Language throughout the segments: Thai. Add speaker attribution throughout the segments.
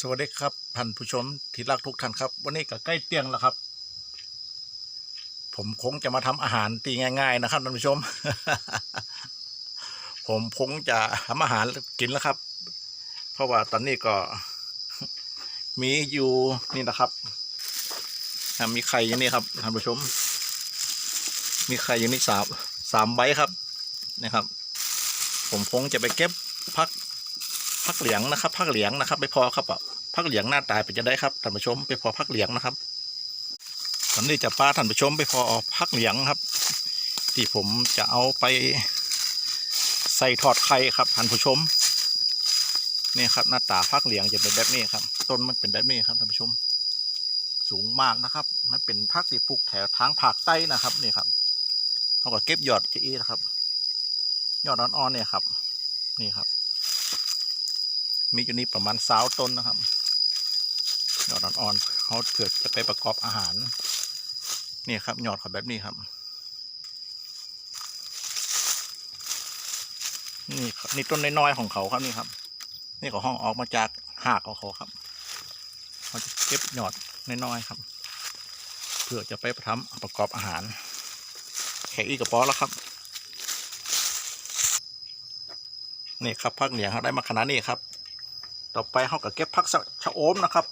Speaker 1: สวัสดีครับท่านผู้ชมที่รักทุกท่านครับ วันนี้ก็ใกล้เตียงแล้วครับ ผมคงจะมาทำอาหารตีง่าย ๆ นะครับท่านผู้ชม ผมคงจะทำอาหารกินแล้วครับ เพราะว่าตอนนี้ก็ มีอยู่นี่นะครับมีไข่อยู่นี่ครับท่านผู้ชม มีไข่อยู่นี่สามสามใบครับนะครับ ผมคงจะไปเก็บพัก พักเหลียงนะครับพักเหลียงนะครับไม่พอครับอะพักเหลียงหน้าตายเป็นจะได้ครับท่านผู้ชมไปพอพักเหลียงนะครับตอนนี้จะป้าท่านผู้ชมไปพอพักเหลียงครับ ที่ผมจะเอาไปใส่ทอดไข่ครับท่านผู้ชมนี่ครับหน้าตาพักเหลียงจะเป็นแบบนี้ครับ ต้นมันเป็นแบบนี้ครับท่านผู้ชม สูงมากนะครับ มันเป็นพักที่ปลูกแถวทางภาคใต้นะครับนี่ครับเขาก็เก็บยอดจะอีนะครับ ยอดอ่อนๆเนี่ยครับ นี่ครับ มีอยู่นี่ประมาณสาวต้นนะครับยอดอ่อนๆเขาเกิดจะไปประกอบอาหารนี่ครับยอดเขาแบบนี้ครับ นี่นี่ต้นน้อยๆของเขาครับนี่ครับ นี่ก็ห้องออกมาจากหากของเขาครับเขาจะเก็บยอดน้อยๆครับ เพื่อจะไปทำประกอบอาหารแค่อีกกระป๋อแล้วครับนี่ครับพักเหนียงเขาได้มาขนาดนี้ครับ ต่อไปเขาก็เก็บพักชะโอมนะครับ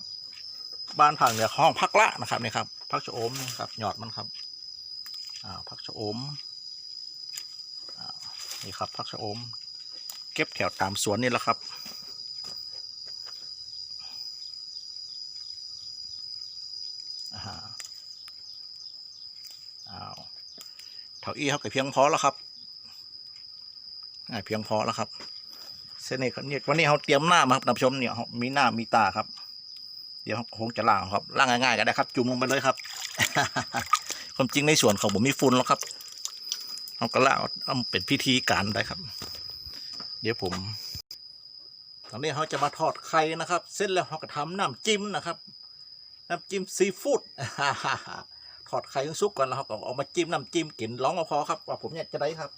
Speaker 1: บ้านผักเหนือห้องพักละนะครับนี่ครับพักชะโอมนะครับหยอดมันครับอ่าพักชะโอมอนี่ครับพักชะโอม เก็บแถวตามสวนนี่แหละครับ อ้าวเท่าอี้เขาก็เพียงพอแล้วครับอ่าเพียงพอแล้วครับ เส้นนี้ครับเนี่ยวันนี้เขาเตรียมหน้ามาครับท่านผู้ชมเนี่ยเขามีหน้ามีตาครับ เดี๋ยวคงจะล่างครับล่างง่ายๆก็ได้ครับ จุ่มลงไปเลยครับ ความจริงในส่วนของผมมีฝุ่นแล้วครับเขาก็ล่างเอาเป็นพิธีการได้ครับ เดี๋ยวผม ตอนนี้เขาจะมาทอดไข่นะครับ เสร็จแล้วเขาก็ทำน้ำจิ้มนะครับ น้ำจิ้มซีฟู้ดทอดไข่ให้สุกก่อนแล้วเขาก็เอามาจิ้มน้ำจิ้มกินร้องก็พอครับว่าผมอยากจะได้ครับ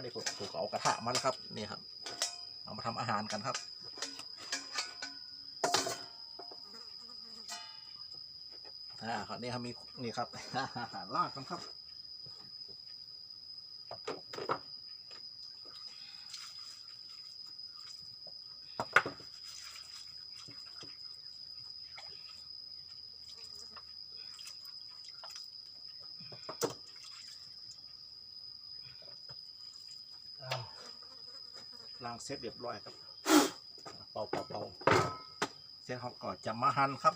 Speaker 1: อันนี้ผมก็เอากระทะมาแล้วครับนี่ครับ เอามาทำอาหารกันครับอ่าคราวนี้ครับมีนี่ครับลากกันครับ เสร็จเรียบร้อยครับ เป่าเป่าเป่าเสร็จเขาก็จะมาหั่นครับ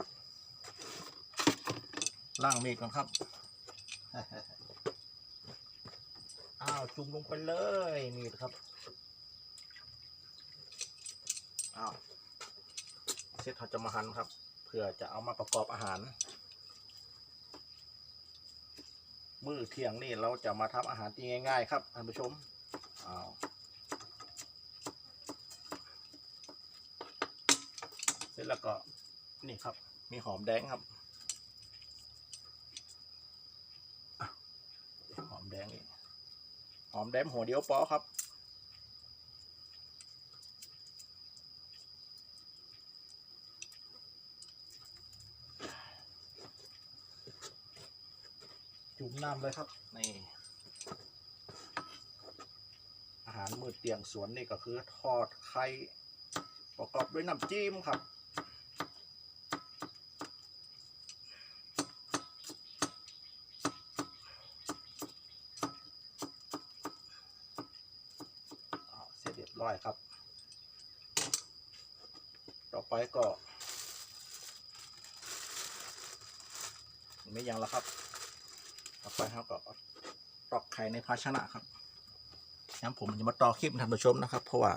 Speaker 1: ล่างมีดก่อนครับ อ้าวจุ่มลงไปเลยมีดครับ อ้าวเสร็จเขาจะมาหั่นครับ เพื่อจะเอามาประกอบอาหารมื้อเที่ยงนี่เราจะมาทำอาหารที่ง่าย ๆ ครับท่านผู้ชม อ้าว เสร็จแล้วก็นี่ครับ มีหอมแดงครับหอมแดงนี่หอมแดงหัวเดียวปอครับจุ่มน้ำเลยครับนี่อาหารมือเตียงสวนนี่ก็คือทอดไข่ประกอบด้วยน้ำจิ้มครับ อ้าวเสร็จเรียบร้อย ครับ ต่อไปก็ไม่ยังแล้วครับ ต่อไปเราก็ตอกไข่ในภาชนะครับงั้นผมจะมาต่อคลิปให้ท่านผู้ชมนะครับ เพราะว่า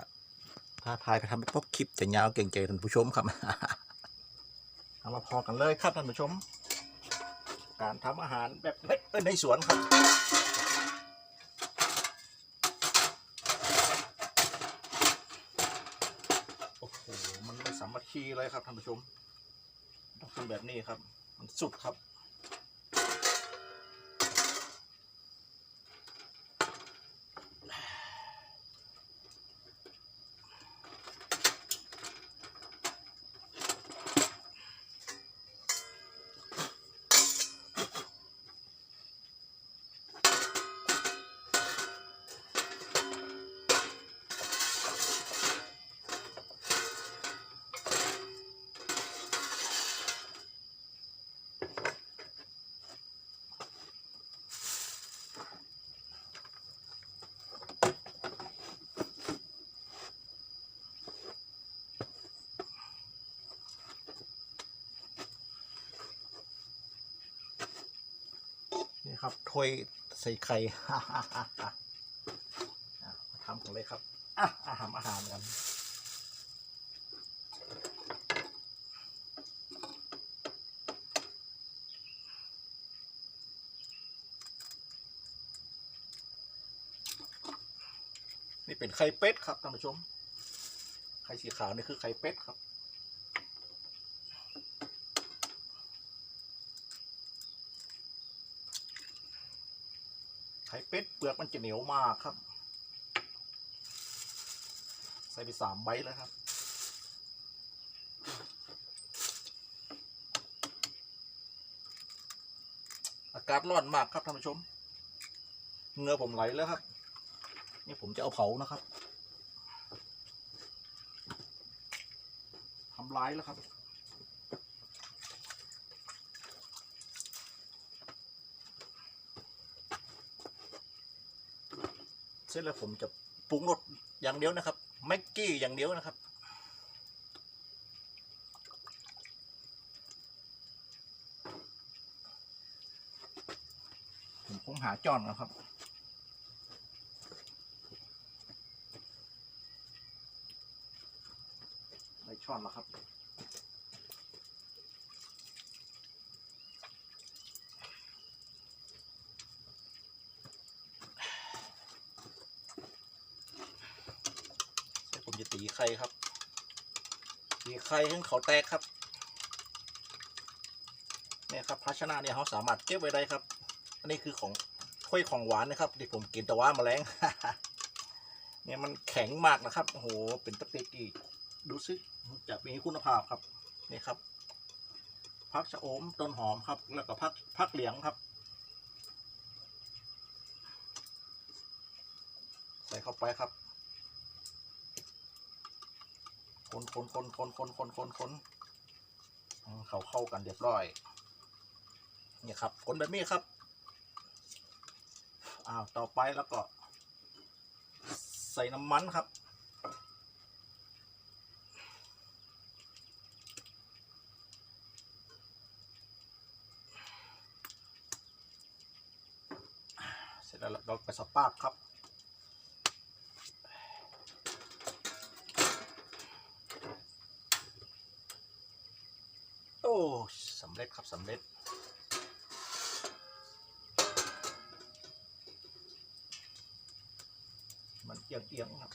Speaker 1: ถ้าทายไปทำไปปุ๊บคลิปจะยาวเก่งใจท่านผู้ชมครับเอามาพอกันเลยครับท่านผู้ชม การทำอาหารแบบเล็กในสวนครับ โอ้โห มัน ชีเลยครับท่านผู้ชม ต้องทำแบบนี้ครับ มันสุดครับ ครับถ้วยใส่ไข่ทำกันเลยครับอาหารอาหารกันนี่เป็นไข่เป็ดครับท่านผู้ชม ไข่สีขาวนี่คือไข่เป็ดครับ ไข่เป็ดเปลือกมันจะเหนียวมากครับ ใส่ไปสามใบแล้วครับ อากาศร้อนมากครับท่านผู้ชมเงือผมไหลแล้วครับ นี่ผมจะเอาเผานะครับทำร้ายแล้วครับ ร็จแล้วผมจะปรุงรสอย่างเดียวนะครับแม็กกี้อย่างเดียวนะครับ ผมคงหาจอนนะครับได้ช้อนแล้วครับ ตีไข่ครับ ตีไข่ให้เขาแตกครับเนี่ยครับภาชนะเนี่ยเขาสามารถเก็บไว้ได้ครับ อันนี้คือของถ้วยของหวานนะครับที่ผมกินแต่ว่าแมลงเนี่ยมันแข็งมากนะครับโอ้โหเป็นตะเกียอีกดูซิจะมีคุณภาพครับนี่ครับพักชะอมต้นหอมครับ แล้วก็พักพักเหลียงครับ คนคนคนคนคนคนคนเขาเข้ากันเรียบร้อย เนี่ยครับคนแบบนี้ครับ อ้าว ต่อไปแล้วก็ ใส่น้ำมันครับ เสร็จแล้วเราไปสปาบครับ สำเร็จครับสำเร็จ มันเอียงเอียงๆครับ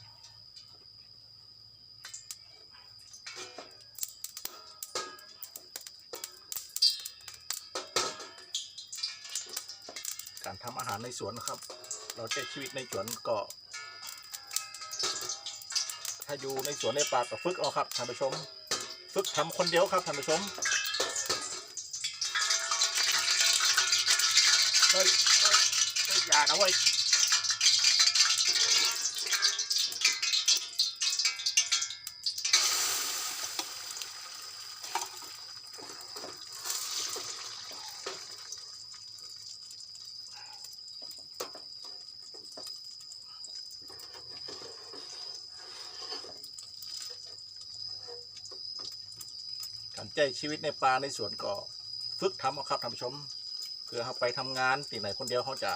Speaker 1: การทำอาหารในสวนนะครับ เราใช้ชีวิตในสวนก็ถ้าอยู่ในสวนในป่าก็ฝึกเอาครับท่านผู้ชม ฝึกทำคนเดียวครับท่านผู้ชม นะเว้ยการใจชีวิตในป่าในสวนก็ฝึกทำเอาครับท่านผู้ชมเพื่อเขาไปทำงานที่ไหนคนเดียวเขาจะ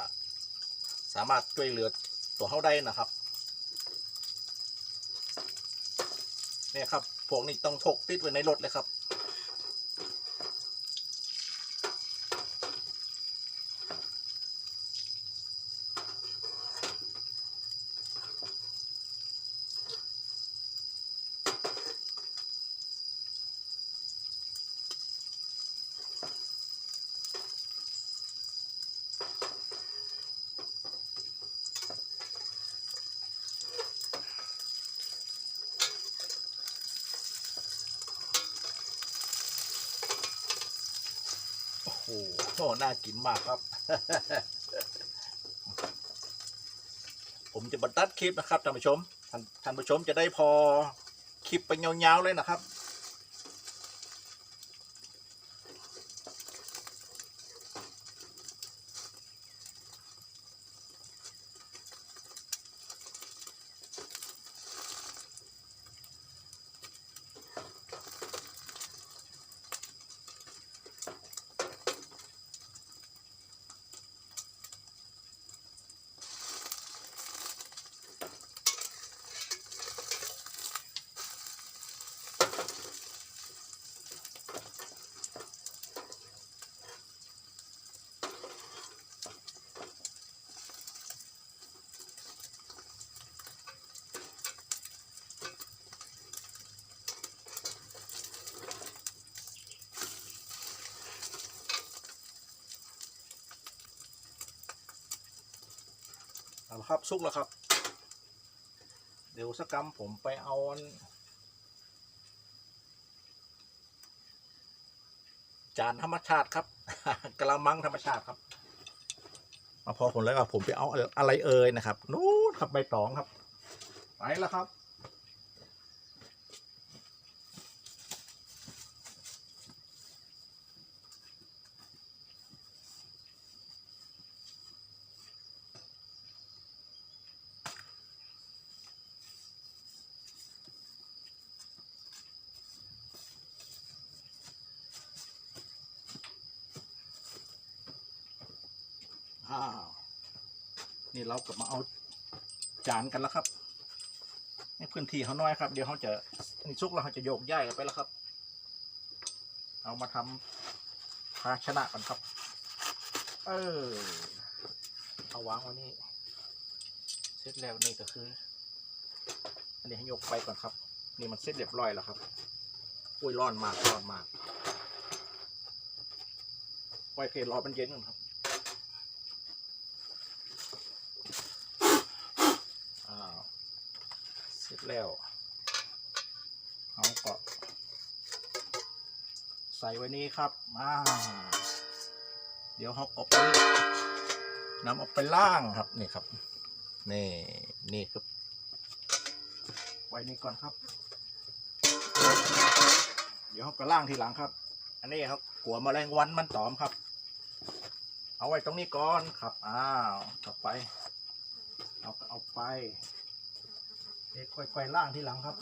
Speaker 1: สามารถช่วยเหลือตัวเขาได้นะครับเนี่ยครับพวกนี้ต้องพกติดไว้ในรถเลยครับ โอ้น่ากินมากครับ ผมจะบรรทัดคลิปนะครับท่านผู้ชม ท่านท่านผู้ชมจะได้พอคลิปไปยาวๆเลยนะครับ ครับซุกแล้วครับ เดี๋ยวสักกรรมผมไปเอาจานธรรมชาติครับกระมังธรรมชาติครับมาพอผมแล้วก็ผมไปเอาอะไรเอ่ยนะครับนู้นครับใบตองครับ ไปแล้วครับ อ้าว นี่ เรากลับมาเอาจานกันแล้วครับในพื้นที่เขาน้อยครับ เดี๋ยวเขาจะนี่ซุกแล้วเขาจะโยกย้ายกันไปแล้วครับ เอามาทำภาชนะกันครับ เออเอาวางไว้นี่เสร็จแล้วนี่ก็คือ อันนี้ให้ยกไปก่อนครับ นี่มันเสร็จเรียบร้อยแล้วครับอุ้ยร้อนมากร้อนมากไว้เพลรอมันเย็นก่อนครับ อ้าวเส ร็จแล้วเขาก็ใส่ไว้นี้ครับมาเดี๋ยวเขาออกไปนำเออกไปล่างครับนี่ครับ นี่นี่ครับ ไว้นี่ก่อนครับ เดี๋ยวเขาก็ล่างทีหลังครับ อันนี้ครับกัวแมลงวันมันตอมครับ เอาไว้ตรงนี้ก่อนครับอ้าวต่อไป เอาเอาไป เด็กค่อยๆล่างที่หลังครับ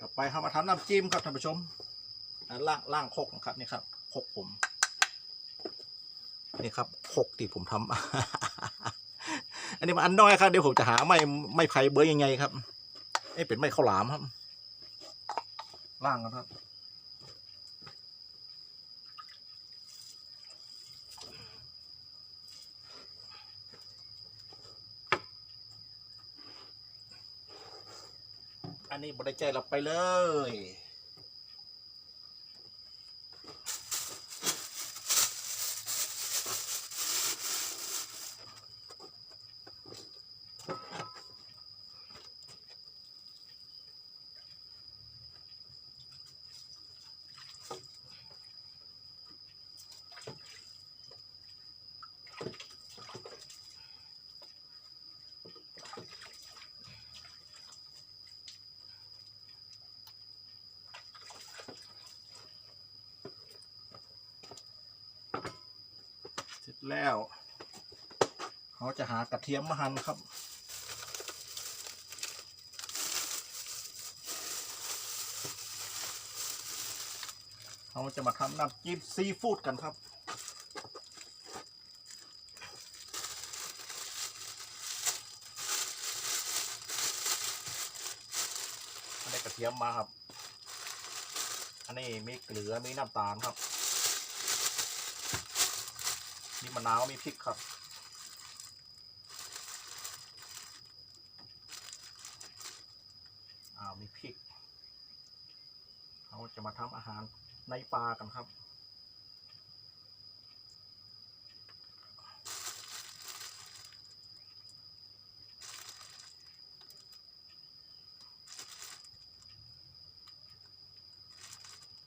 Speaker 1: ต่อไปเรามาทำน้ำจิ้มครับท่านผู้ชมอ่าล่างล่างคกนะครับนี่ครับคกผมนี่ครับคกที่ผมทำอันนี้มันอันน้อยครับเดี๋ยวผมจะหาไม้ไม้ไผ่เบอร์ยังไงครับเอ้เป็นไม้ข้าวหลามครับล่างกันครับ อันนี้บริใจเราไปเลย แล้วเขาจะหากระเทียมมาหั่นครับเขาจะมาทำน้ำจิ้มซีฟู้ดกันครับอันนี้กระเทียมมาครับ อันนี้มีเกลือมีน้ำตาลครับ มีมะนาวมีพริกครับอ้าวมีพริกเราจะมาทำอาหารในปลากันครับ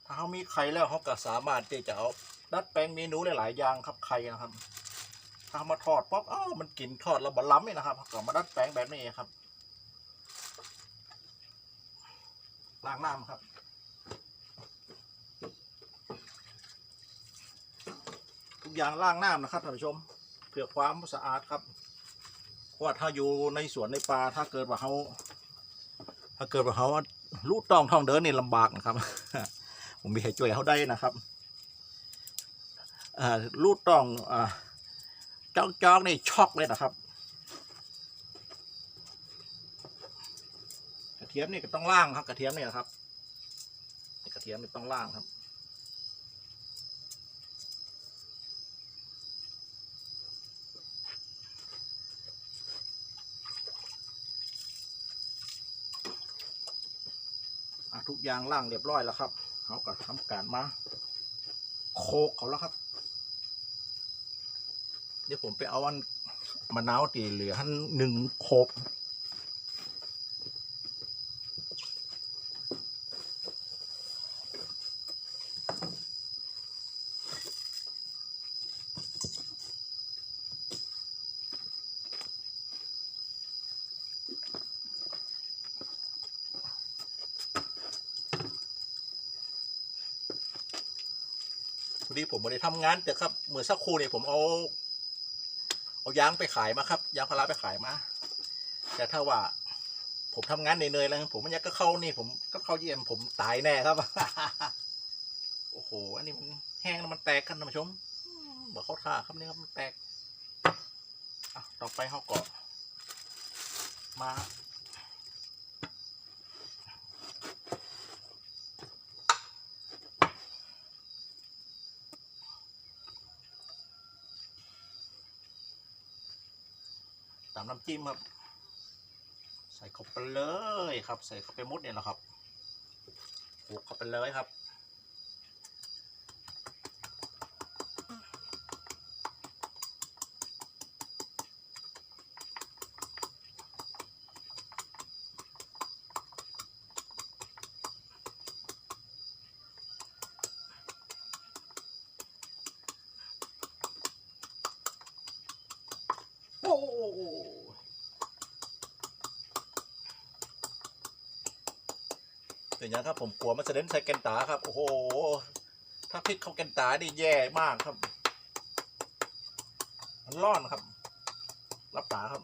Speaker 1: ถ้าเขามีไข่แล้วเขาก็สามารถที่จะเอา ดัดแปลงเมนูหลายๆอย่างครับไข่นะครับถ้ามาทอดป๊อบอ้าวมันกลิ่นทอดแล้วบะล้ำเลยนะครับก็มาดัดแปลงแบบนี้ครับล้างน้ำครับทุกอย่างล้างน้ำนะครับท่านผู้ชมเพื่อความสะอาดครับเพราะว่าถ้าอยู่ในสวนในป่าถ้าเกิดว่าเขาถ้าเกิดว่าเขาลูกต้องท่องเดินนี่ลำบากนะครับผมมีให้ช่วยเขาได้นะครับ ลูกต้องอจ้องจ้องนี่ช็อกเลยนะครับกระเทียมนี่ก็ต้องล่างครับกระเทียมนี่นะครับกระเทียมนี่ต้องล่างครับทุกอย่างล่างเรียบร้อยแล้วครับเขาก็ทำการมาโคกเขาแล้วครับ ดี๋ยวผมไปเอาอันมะนาวตีเหลือหันหนึ่งโคกพอดีผมไม่ได้ทำงานแต่ครับเหมื่อสักครู่เนี่ยผมเอา เอายางไปขายมาครับ ยางพาราไปขายมา แต่ถ้าว่า ผมทำงานเหนื่อยๆแล้วผมมันยักก็เข้านี่ผมก็เข้าเยี่ยมผมตายแน่ครับ โอ้โห อันนี้มันแห้งแล้วมันแตกกันท่านผู้ชมเบอกเขาท่าครับนี่ครับมันแตกอะต่อไปเขาก็มาามน้ำจิ้มครับ ใส่เข้าไปเลยครับ ใส่เข้าไปมุดเนี่ยแหละครับคลุกเข้าไปเลยครับ โอ้ อย่างครับ ผมกลัวมันจะเล่นใส่แกนตาครับ โอ้โห ถ้าพลิกเข้าแกนตานี่แย่มากครับ มันร้อนครับ รับตาครับ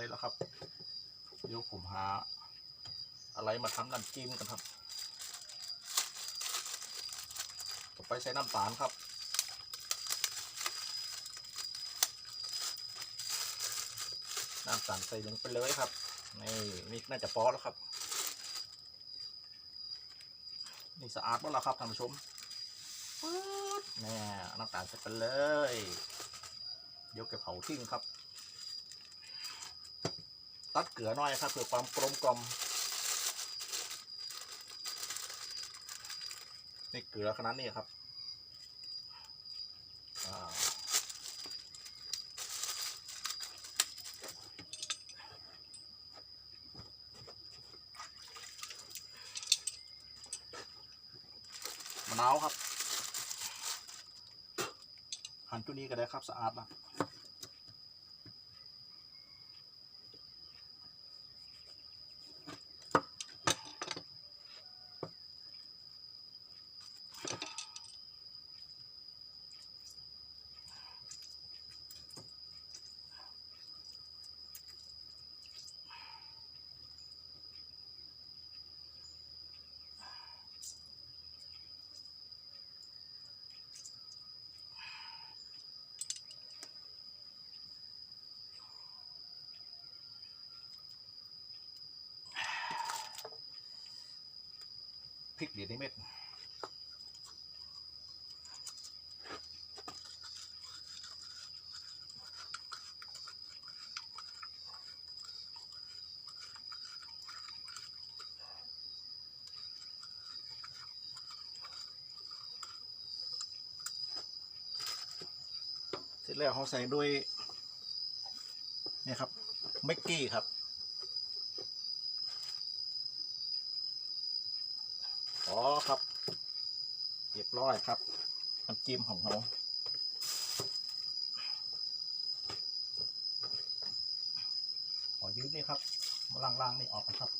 Speaker 1: ได้แล้วครับ เดี๋ยวผมหา อะไรมาทำน้ำจิ้มกันครับต่อไปใส่น้ำตาลครับน้ำตาลใส่ลงไปเลยครับนี่นี่น่าจะพอแล้วครับ นี่สะอาดหมดแล้วครับท่านผู้ชมปึ๊ดแน่น้ำตาลใส่ไปเลย เดี๋ยวแกเผาทิ้งครับ ตัดเกลือหน่อยครับเพื่อความกลมกลมนี่เกลือขนาดนี้ครับอ่าะนาวครับหั่นตัวนี้ก็ได้ครับสะอาดนะพ แล้วเขาใส่ด้วยเนี่ยครับเมกกี้ครับอ๋อครับเรียบร้อยครับน้ำจิ้มของเขาขอยืมนี่ครับมาล่างๆนี่ออกนะครับ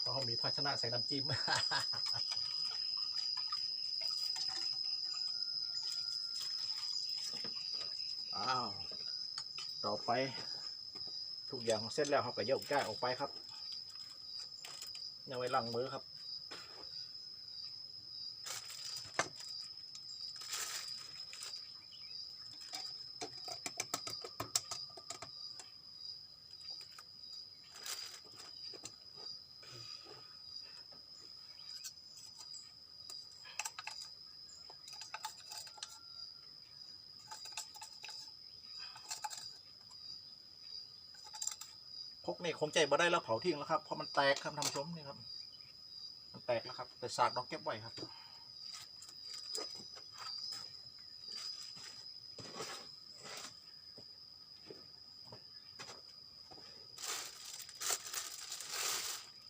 Speaker 1: เพราะเขามีภาชนะใส่น้ำจิ้ม อ้าวต่อไปทุกอย่างเสร็จแล้วเขาก็ยกย้ายออกไปครับยังไว้ล้างมือครับ กนี่คงใจบ่ได้แล้วเผาทิ้งแล้วครับเพราะมันแตกครับท่านผู้ชมนี่ครับ มันแตกแล้วครับ แต่สากต้องเก็บไว้ครับ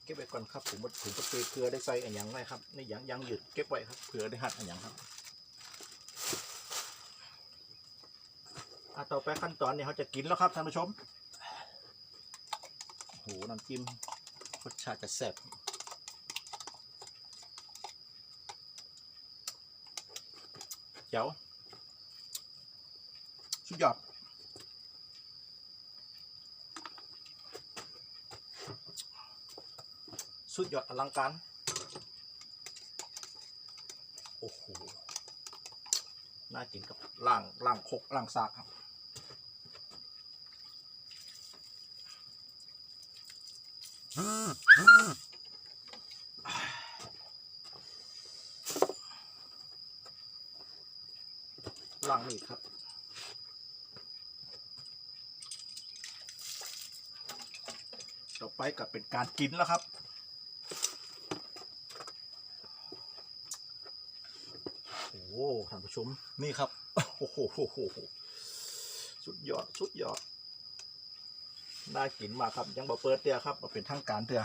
Speaker 1: เก็บไว้ก่อนครับผมว่าผมก็เกลือได้ใส่อันยังไว้ครับนี่ยังยังหยุดเก็บไว้ครับเผื่อได้หัดอันยังครับอะต่อไปขั้นตอนนี้เขาจะกินแล้วครับท่านผู้ชม หน้ำจิ้มรสชาติจะแซ่บเจ๋วสุดยอดสุดยอดอลังการ โอ้โห น่ากินกับล่างล่างคกล่างซากครับ ล่างนี่ครับ ต่อไปก็เป็นการกินแล้วครับโอ้โหท่านผู้ชม นี่ครับ โอ้โหโหโหโหสุดยอด สุดยอด น่ากินมากครับ ยังบ่เปิดเตียครับมาเป็นทางการเตีย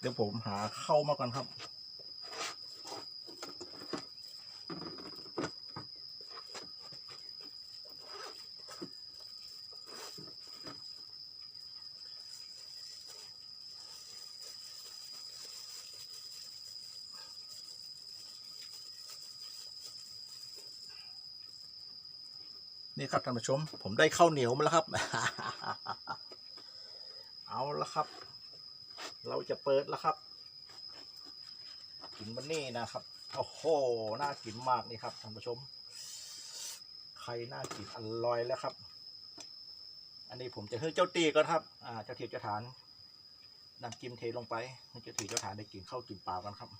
Speaker 1: เดี๋ยวผมหาเข้ามาก่อนครับนี่ครับท่านผู้ชม ผมได้ข้าวเหนียวมาแล้วครับ เอาละครับ เราจะเปิดแล้วครับกินมันนี่นะครับโอ้โหน่ากินมากนี่ครับท่านผู้ชมใครน่ากินอร่อยแล้วครับ อันนี้ผมจะให้เจ้าตีก่อนครับ อ่าเจ้าทีเจ้าฐานนำกิมเทลงไปให้เจ้าทีเจ้าฐานได้กินข้าวกินปลากันครับ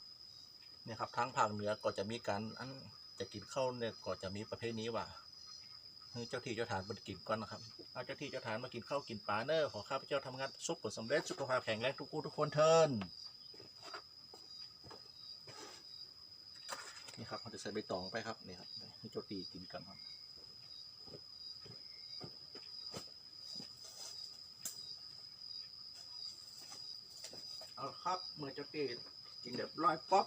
Speaker 1: เนี่ยครับทางภาคเหนือก็จะมีการอันจะกินข้าวเนี่ยก็จะมีประเภทนี้ว่า ให้เจ้าที่เจ้าฐานมากินก่อนนะครับเอาเจ้าที่เจ้าฐานมากินข้าวกินปลาเนอร์ขอข้าพเจ้าทำงานสุขผลสำเร็จสุขภาพแข็งแรงทุกผู้ทุกคนเทินนี่ครับเราจะใส่ใบตองไปครับนี่ครับให้เจ้าตีกินกันครับเอาครับเมื่อเจ้าตีกินเรียบร้อยป๊อป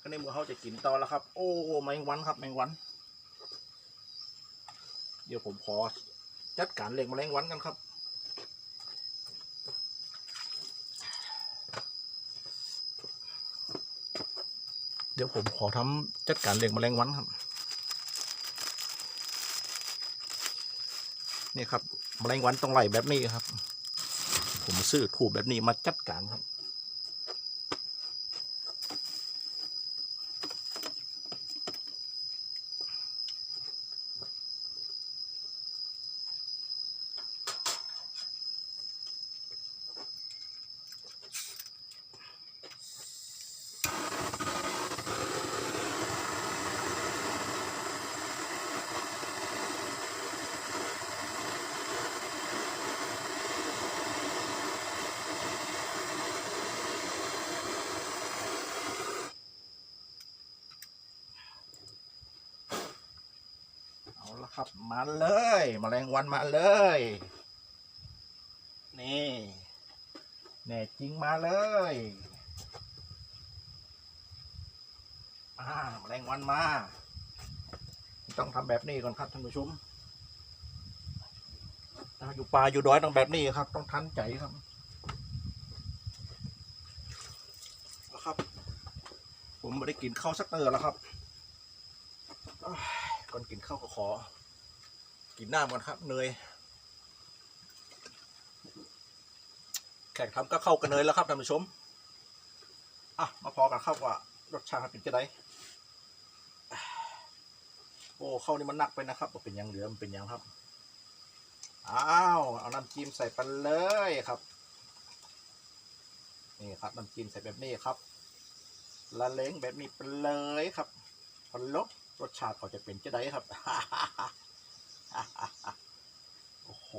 Speaker 1: ก็ในมือเขาจะกินต่อแล้วครับ โอ้แมงวันครับแมงวัน เดี๋ยวผมขอจัดการเลี้ยงแมลงวันกันครับ เดี๋ยวผมขอทำจัดการเลี้ยงแมลงวันครับ นี่ครับแมลงวันต้องไหลแบบนี้ครับ ผมซื้อถูกแบบนี้มาจัดการครับ เอาละครับ มาเลย มาเลย นี่แน่จริงมาเลยอ่าแมลงวันมา ต้องทำแบบนี้ก่อนครับท่านผู้ชมถ้าอยู่ป่าอยู่ดอยต้องแบบนี้ครับ ต้องทันใจครับแล้วครับ ผมไม่ได้กินข้าวสักเตอแล้วครับก่อนกินข้าวก็ขอ กินน้ำก่อนครับเนยแขกทำก็เข้ากันเนยแล้วครับท่านผู้ชมอะมาพอกันครับว่ารสชาติเป็นจะไดโอ้เข้านี่มันหนักไปนะครับเป็นยังเหลือมันเป็นยังครับอ้าวเอาน้ำจิ้มใส่ไปเลยครับนี่ครับน้ำจิ้มใส่แบบนี้ครับละเล้งแบบนี้ไปเลยครับพอลบรสชาติเขาจะเป็นจะได้ครับ โอ้โห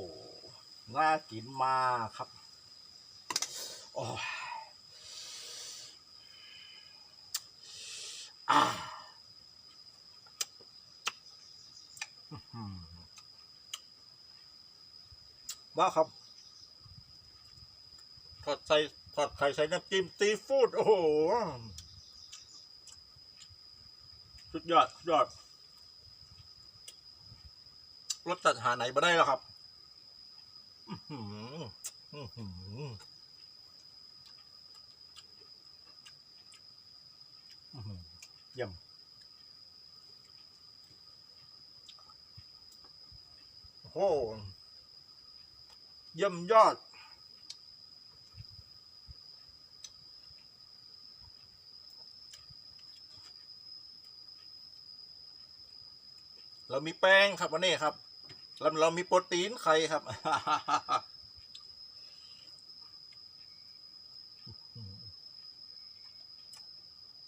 Speaker 1: น่ากินมากครับ โอ้ยอ่าอื้อหือว้าครับทอดใส่ทอดไข่ใส่น้ำจิ้มซีฟู้ดโอ้โห สุดยอด สุดยอด รสจัดหาไหนมาได้แล้วครับเยี่ยมโอ้โหเยี่ยมยอดเรามีแป้งครับวันนี้ครับ แล้วเรามีโปรตีนไข่ครับ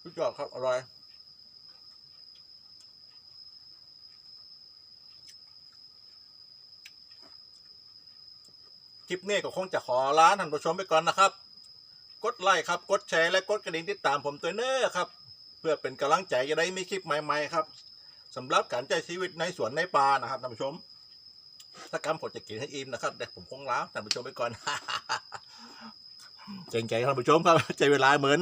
Speaker 1: สุดยอดครับ อร่อย คลิปนี้ก็คงจะขอลานท่านผู้ชมไปก่อนนะครับ กดไลค์ครับ กดแชร์และกดกระดิ่งติดตามผมตัวเน้อครับ เพื่อเป็นกำลังใจจะได้มีคลิปใหม่ ๆ ครับสำหรับการใช้ชีวิตในสวนในป่านะครับท่านผู้ชม ถ้ากำผมจะกินให้อิ่มนะครับแต่ผมคงลาท่านผู้ชมไปก่อนเจงใจท่านผู้ชมครับใจเวลาเหมือน